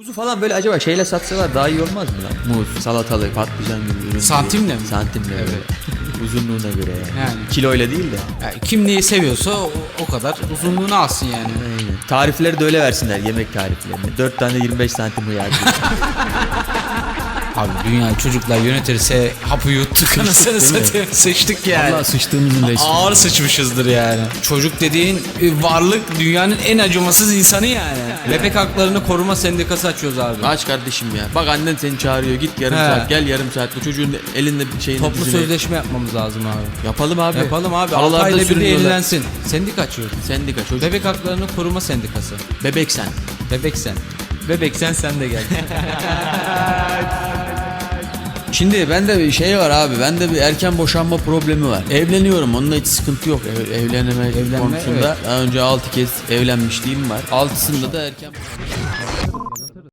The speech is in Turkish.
Muzu falan böyle acaba şeyle satsalar daha iyi olmaz mı lan? Muz, salatalık, patlıcan gibi ürün. Santimle mi? Santimle evet. Uzunluğuna göre yani. Yani. Kiloyla değil de. Yani kim neyi seviyorsa o, o kadar uzunluğunu alsın yani. Aynen. Tarifleri de öyle versinler yemek tariflerini. 4 tane 25 santim hıyar. Abi dünyayı çocuklar yönetirse hapı yuttuk anasını satayım. Sıçtık yani. Allah sıçtığımızın resmi. Ağır sıçmışızdır yani. Çocuk dediğin e, varlık dünyanın en acımasız insanı yani. Bebek haklarını koruma sendikası açıyoruz abi. Aç kardeşim ya. Bak annen seni çağırıyor. Git yarım He. saat. Gel yarım saat. Bu çocuğun elinde bir şeyini Toplu dizine- sözleşme yapmamız lazım abi. Yapalım abi. Yapalım abi. 6 Paralarda ayda bir de sürünüyorlar. yenilensin. Sendika açıyoruz. Sendika çocuk. Bebek haklarını koruma sendikası. Bebek sen. Bebek sen. Bebek sen sen de gel. Şimdi bende bir şey var abi. Bende bir erken boşanma problemi var. Evleniyorum. Onunla hiç sıkıntı yok. Ev, evleneme, Evlenme, konusunda. Daha önce 6 kez evlenmişliğim var. Altısında da erken